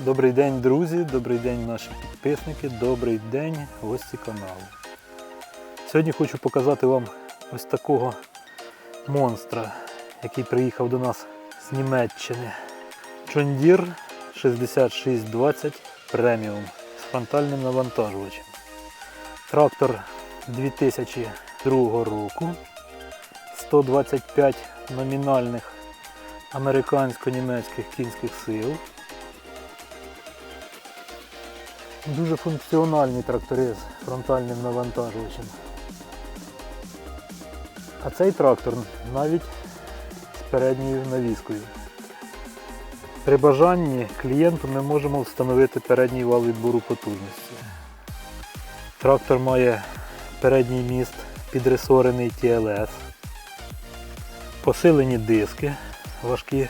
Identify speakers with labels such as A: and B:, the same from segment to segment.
A: Добрий день, друзі, добрий день наші підписники, добрий день гості каналу. Сьогодні хочу показати вам ось такого монстра, який приїхав до нас з Німеччини. Deere 6620 Premium з фронтальним навантажувачем. Трактор 2002 року, 125 номінальних американсько-німецьких кінських сил. Дуже функціональні трактори з фронтальним навантажувачем. А цей трактор навіть з передньою навіскою. При бажанні клієнту ми можемо встановити передній вал відбору потужності. Трактор має передній міст підресорений TLS, посилені диски важкі,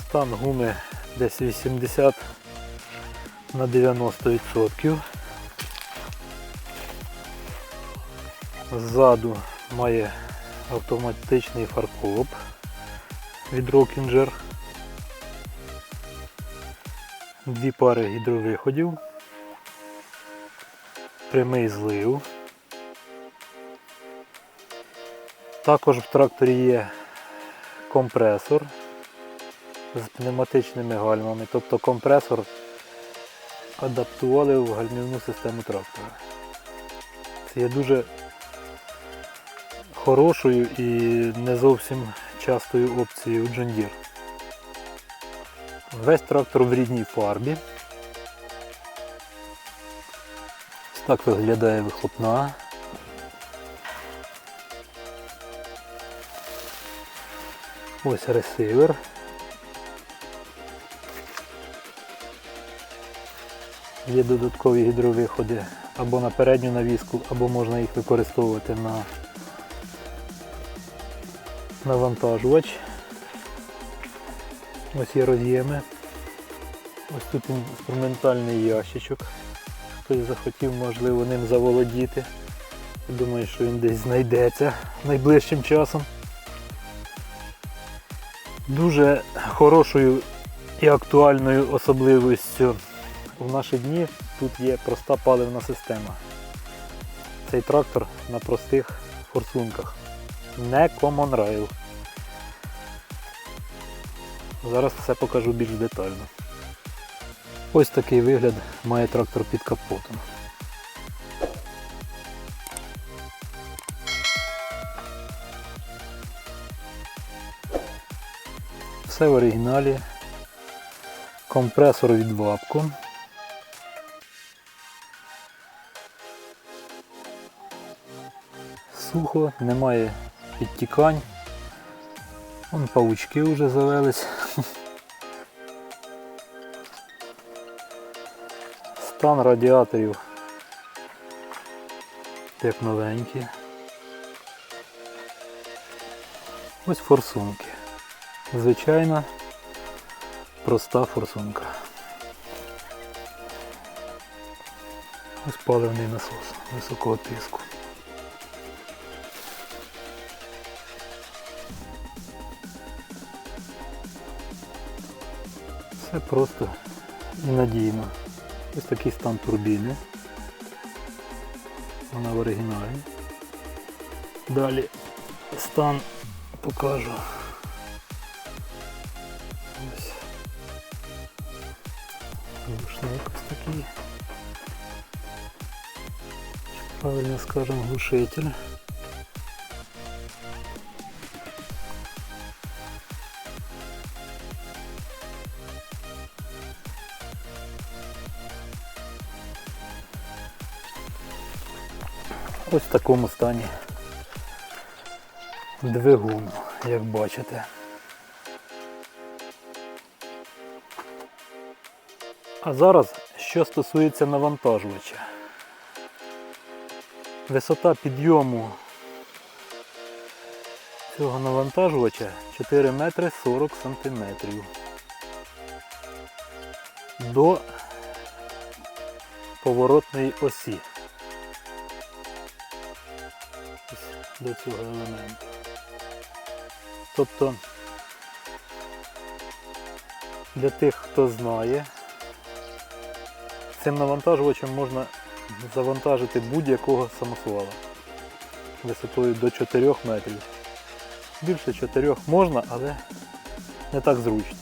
A: стан гуми десь 80 на 90%. Ззаду має автоматичний фаркоп від Rockinger. Дві пари гідровиходів, прямий злив. Також в тракторі є компресор з пневматичними гальмами, тобто компресор адаптували в гальмівну систему трактора. Це є дуже хорошою і не зовсім частою опцією Deere. Весь трактор в рідній фарбі. Так виглядає вихлопна. Ось ресивер. Є додаткові гідровиходи або на передню навіску, або можна їх використовувати на навантажувач. Ось є роз'єми. Ось тут інструментальний ящичок. Хтось захотів, можливо, ним заволодіти. Думаю, що він десь знайдеться найближчим часом. Дуже хорошою і актуальною особливістю в наші дні тут є проста паливна система. Цей трактор на простих форсунках. Не Common Rail. Зараз все покажу більш детально. Ось такий вигляд має трактор під капотом. Все в оригіналі. Компресор від Вапко. Сухо, немає підтікань. Вон павучки вже завелись. Стан радіаторів як новенькі. Ось форсунки. Звичайна проста форсунка. Ось паливний насос високого тиску. Все просто і надійно. Ось такий стан турбіни. Вона в оригіналі. Далі стан покажу. Правильно скажемо глушитель. Ось в такому стані двигун, як бачите. А зараз, що стосується навантажувача. Висота підйому цього навантажувача 4 метри 40 сантиметрів. До поворотної осі. До цього елементу. Тобто Для тих, хто знає, цим навантажувачем можна завантажити будь-якого самосвала висотою до 4 метрів. Більше 4 можна, але не так зручно.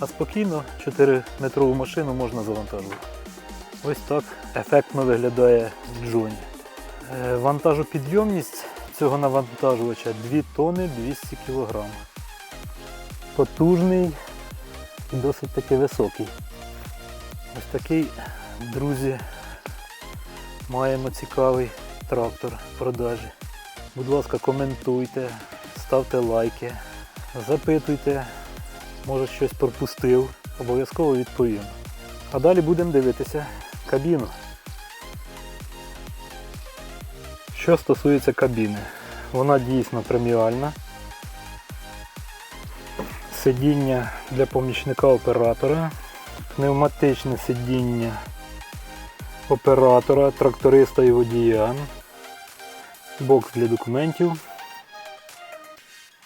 A: А спокійно 4-метрову машину можна завантажувати. Ось так ефектно виглядає Джоні. Е, Вантажопідйомність цього навантажувача 2 тонни 200 кг. Потужний і досить таки високий. Ось такий, друзі, маємо цікавий трактор в продажі. Будь ласка, коментуйте, ставте лайки, запитуйте, може щось пропустив, обов'язково відповім. А далі будемо дивитися кабіну. Що стосується кабіни, вона дійсно преміальна. Сидіння для помічника оператора, пневматичне сидіння оператора, тракториста і водія, бокс для документів.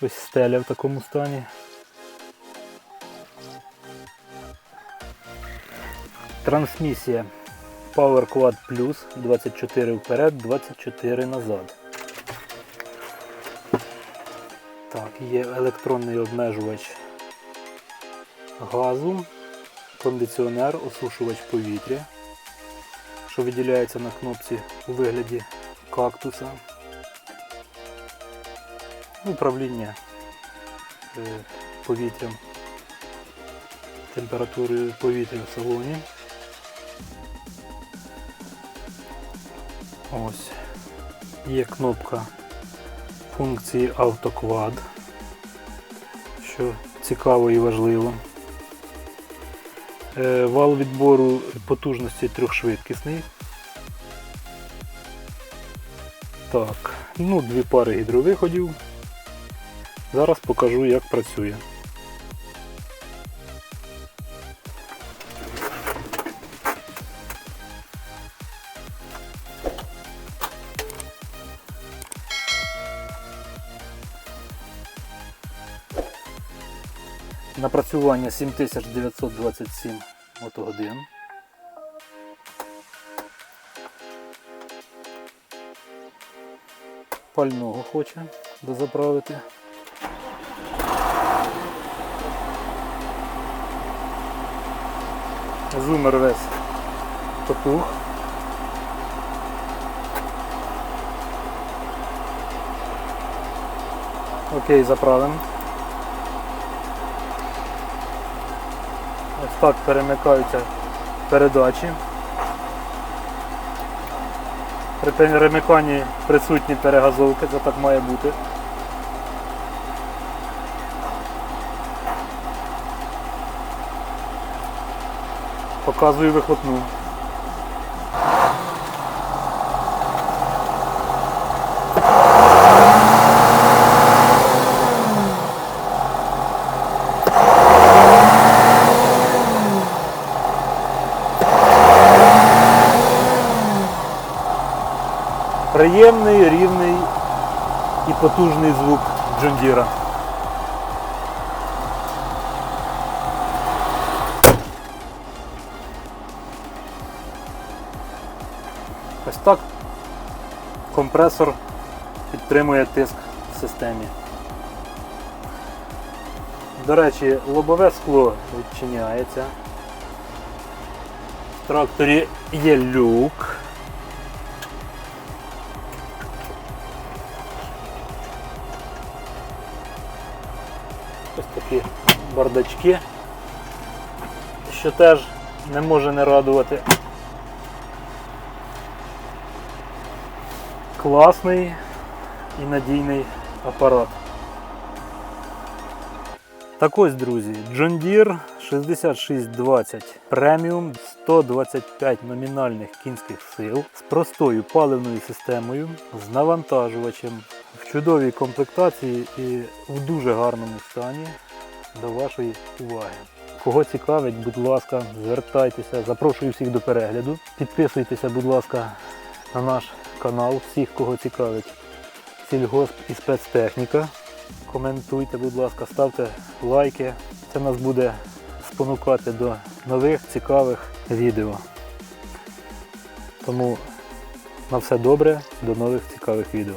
A: Ось стеля в такому стані. Трансмісія Power Quad Plus 24 вперед, 24 назад. Так, є електронний обмежувач газу, кондиціонер, осушувач повітря, що виділяється на кнопці у вигляді кактуса. Управління е, повітрям, температурою повітря в салоні. Ось. Є кнопка функції автоквад, що цікаво і важливо. Е, Вал відбору потужності трьохшвидкісний. Так, ну, дві пари гідровиходів. Зараз покажу, як працює. Напрацювання 7927 мотогодин. Пального хоче дозаправити. Зумер весь потух. Окей, заправимо. Так перемикаються передачі. При перемиканні присутні перегазовки, це так має бути. Показую вихлопну. Приємний, рівний і потужний звук Джондіра. Ось так компресор підтримує тиск в системі. До речі, лобове скло відчиняється. В тракторі є люк. Ось такі бардачки, що теж не може не радувати. Класний і надійний апарат. Так ось, друзі, John Deere 6620 Premium 125 номінальних кінських сил з простою паливною системою, з навантажувачем, чудовій комплектації і в дуже гарному стані до вашої уваги. Кого цікавить, будь ласка, звертайтеся, запрошую всіх до перегляду. Підписуйтеся, будь ласка, на наш канал, всіх, кого цікавить сільгосп і спецтехніка. Коментуйте, будь ласка, ставте лайки. Це нас буде спонукати до нових цікавих відео. Тому на все добре, до нових цікавих відео.